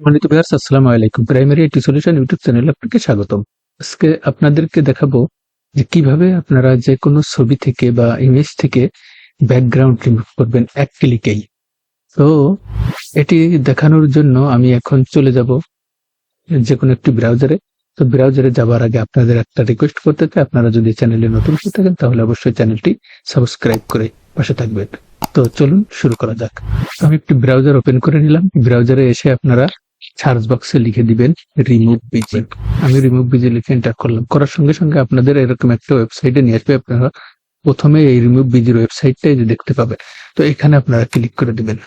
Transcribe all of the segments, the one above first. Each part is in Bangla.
সম্মানিত ভিউয়ার্স আসসালামু আলাইকুম। প্রাইমারি আইটি সলিউশন ইউটিউব চ্যানেলে আপনাকে স্বাগতম। আজকে আপনাদেরকে দেখাবো যে কীভাবে আপনারা যে কোনো ছবি থেকে বা ইমেজ থেকে ব্যাকগ্রাউন্ড রিমুভ করবেন এক ক্লিকেই তো এটি দেখানোর জন্য আমি এখন চলে যাব যে কোনো একটি ব্রাউজারে তো ব্রাউজারে যাবার আগে আপনাদের একটা রিকোয়েস্ট করতে চাই। আপনারা যদি চ্যানেলে নতুন হয়ে থাকেন, তাহলে অবশ্যই চ্যানেলটি সাবস্ক্রাইব করে পাশে থাকবেন। তো চলুন শুরু করা যাক। আমি একটি ব্রাউজার ওপেন করে নিলাম। ব্রাউজারে এসে আপনারা সার্চ বক্সে লিখে দিবেন রিমুভ বিজি আমি রিমুভ বিজি লিখে এন্টার করলাম। করার সঙ্গে সঙ্গে আপনাদের এরকম একটা ওয়েবসাইটে নিয়ে আসবে। আপনারা প্রথমে এই রিমুভ বিজির ওয়েবসাইটটা যে দেখতে পাবেন। তো এখানে আপনারা ক্লিক করে দিবেন।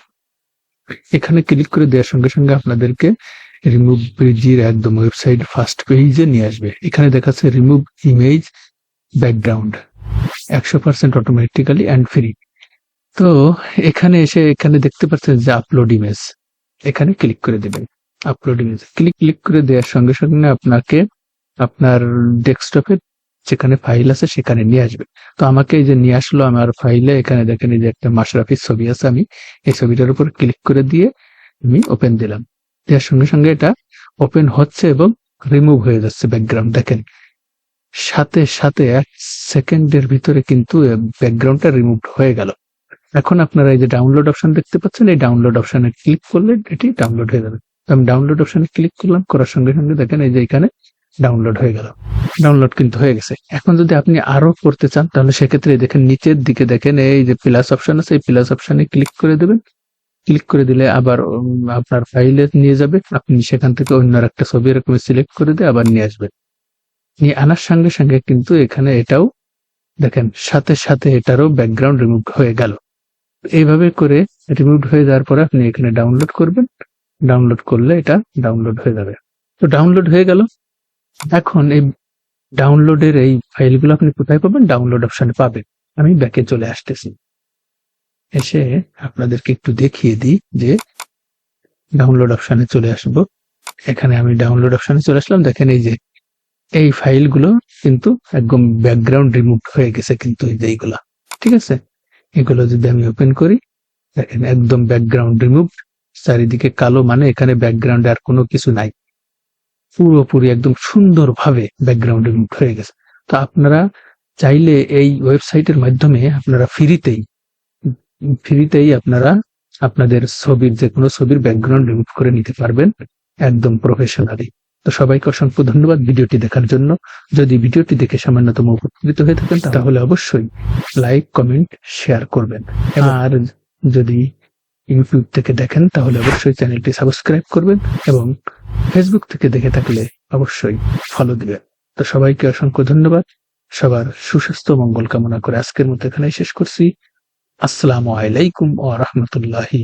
এখানে ক্লিক করে দেওয়ার সঙ্গে সঙ্গে আপনাদেরকে রিমুভ বিজির একদম ওয়েবসাইট ফার্স্ট পেজে নিয়ে আসবে। এখানে দেখাচ্ছে রিমুভ ইমেজ ব্যাকগ্রাউন্ড একশো পার্সেন্ট অটোমেটিক্যালি অ্যান্ড ফ্রি তো এখানে এসে এখানে দেখতে পাচ্ছেন যে আপলোড ইমেজ এখানে ক্লিক করে দেবেন। আপলোড ক্লিক ক্লিক করে দেওয়ার সঙ্গে সঙ্গে আপনাকে আপনার ডেস্কটপে যেখানে ফাইল আছে সেখানে নিয়ে আসবে। তো আমাকে এই যে নিয়ে আসলো আমার ফাইলে এখানে দেখেন এই যে একটা মাশরাফির ছবি আছে আমি। এই ছবিটার উপর ক্লিক করে দিয়ে আমি ওপেন দিলাম। দেওয়ার সঙ্গে সঙ্গে এটা ওপেন হচ্ছে এবং রিমুভ হয়ে যাচ্ছে ব্যাকগ্রাউন্ড দেখেন। সাথে সাথে এক সেকেন্ডের ভিতরে কিন্তু ব্যাকগ্রাউন্ডটা রিমুভ হয়ে গেল। এখন আপনারা এই যে ডাউনলোড অপশন দেখতে পাচ্ছেন, এই ডাউনলোড অপশনে ক্লিক করলে এটি ডাউনলোড হয়ে যাবে। আমি ডাউনলোড অপশনে ক্লিক করলাম, করার সঙ্গে সঙ্গে দেখেন এই যে এখানে ডাউনলোড হয়ে গেল। ডাউনলোড কিন্তু হয়ে গেছে। এখন যদি আপনি আরও করতে চান, তাহলে সেক্ষেত্রে দেখেন নিচের দিকে দেখেন এই যে প্লাস অপশন আছে, এই প্লাস অপশনে ক্লিক করে দেবেন। ক্লিক করে দিলে আবার আপনার ফাইলে নিয়ে যাবে। আপনি সেখান থেকে অন্য একটা ছবি এরকম সিলেক্ট করে দিয়ে আবার নিয়ে আসবেন। নিয়ে আনার সঙ্গে সঙ্গে কিন্তু এখানে এটাও দেখেন, সাথে সাথে এটারও ব্যাকগ্রাউন্ড রিমুভ হয়ে গেল। এইভাবে করে রিমুভ হয়ে যাওয়ার পরে আপনি এখানে ডাউনলোড করবেন। ডাউনলোড করলে এটা ডাউনলোড হয়ে যাবে। তো ডাউনলোড হয়ে গেল। এখন এই ডাউনলোডের এই ফাইলগুলো আপনি কোথায় পাবেন? ডাউনলোড অপশানে পাবেন। আমি ব্যাকে চলে আসতেছি। এসে আপনাদেরকে একটু দেখিয়ে দিই যে ডাউনলোড অপশানে চলে আসব। এখানে আমি ডাউনলোড অপশানে চলে আসলাম। দেখেন এই যে, এই ফাইলগুলো কিন্তু একদম ব্যাকগ্রাউন্ড রিমুভ হয়ে গেছে কিন্তু এই যে এইগুলা। ঠিক আছে? এগুলো যদি আমি ওপেন করি, দেখেন একদম ব্যাকগ্রাউন্ড রিমুভ চারিদিকে কালো মানে এখানে ব্যাকগ্রাউন্ডে আর কোনো কিছু নাই। পুরোপুরি একদম সুন্দরভাবে ব্যাকগ্রাউন্ড রিমুভ হয়ে গেছে। তো আপনারা চাইলে এই ওয়েবসাইটের মাধ্যমে আপনারা ফ্রিতেই ফ্রিতেই আপনারা আপনাদের ছবির যে কোনো ছবির ব্যাকগ্রাউন্ড রিমুভ করে নিতে পারবেন একদম প্রফেশনালি তো সবাইকে অসংখ্য ধন্যবাদ ভিডিওটি দেখার জন্য। যদি ভিডিওটি দেখে সামান্যতম উপকৃত হয়ে থাকেন তাহলে অবশ্যই লাইক কমেন্ট শেয়ার করবেন। আর যদি ইউটিউব থেকে দেখেন, তাহলে অবশ্যই চ্যানেলটি সাবস্ক্রাইব করবেন এবং ফেসবুক থেকে দেখে থাকলে অবশ্যই ফলো দিবেন। তো সবাইকে অসংখ্য ধন্যবাদ। সবার সুস্বাস্থ্য মঙ্গল কামনা করে আজকের মতো এখানে শেষ করছি। আসসালামু আলাইকুম ও রহমতুল্লাহি